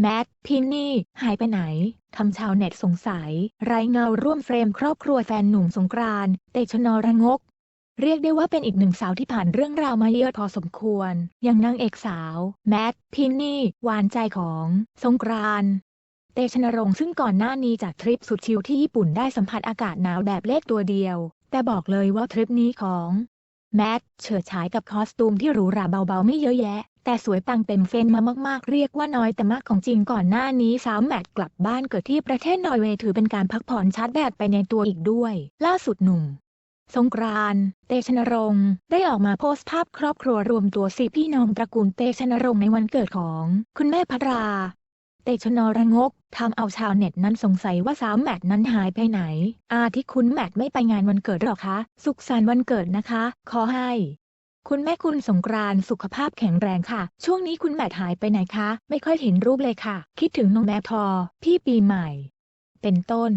แมทพินนี่ หายไปไหน ทำชาวเน็ตสงสัย ไรเงาร่วมเฟรมครอบครัวแฟนหนุ่มสงกรานต์เตชะนระงก เรียกได้ว่าเป็นอีกหนึ่งสาวที่ผ่านเรื่องราวมาเยอะพอสมควร อย่างนางเอกสาว แมทพินนี่ หวานใจของสงกรานต์เตชะนรงค์ซึ่งก่อนหน้านี้จากทริปสุดชิลที่ญี่ปุ่นได้สัมผัสอากาศหนาวแบบเลขตัวเดียว แต่บอกเลยว่าทริปนี้ของแมทเฉิดฉายกับคอสตูมที่หรูหราเบาๆไม่เยอะแยะ แต่สวยปังเต็มเฟรมามากๆ เรียกว่าน้อยแต่มากของจริงก่อนหน้านี้สาวแมทกลับบ้านเกิดที่ประเทศนอร์เวย์ถือเป็นการพักผ่อนชาร์จแบตไปในตัวอีกด้วย ล่าสุดหนุ่มสงกรานต์เตชะนรงค์ได้ออกมาโพสต์ภาพครอบครัวรวมตัวสี่พี่น้องตระกูลเตชะนรงค์ในวันเกิดของคุณแม่พัทรา เตชะนรงกทำเอาชาวเน็ตนั้นสงสัยว่าสาวแมทนั้นหายไปไหน อาที่คุณแมทไม่ไปงานวันเกิดหรอคะ สุขสันต์วันเกิดนะคะ ขอให้ คุณแม่คุณสงกรานสุขภาพแข็งแรงค่ะ ช่วงนี้คุณแมทหายไปไหนคะ ไม่ค่อยเห็นรูปเลยค่ะ คิดถึงน้องแมททอ พี่ปีใหม่ เป็นต้น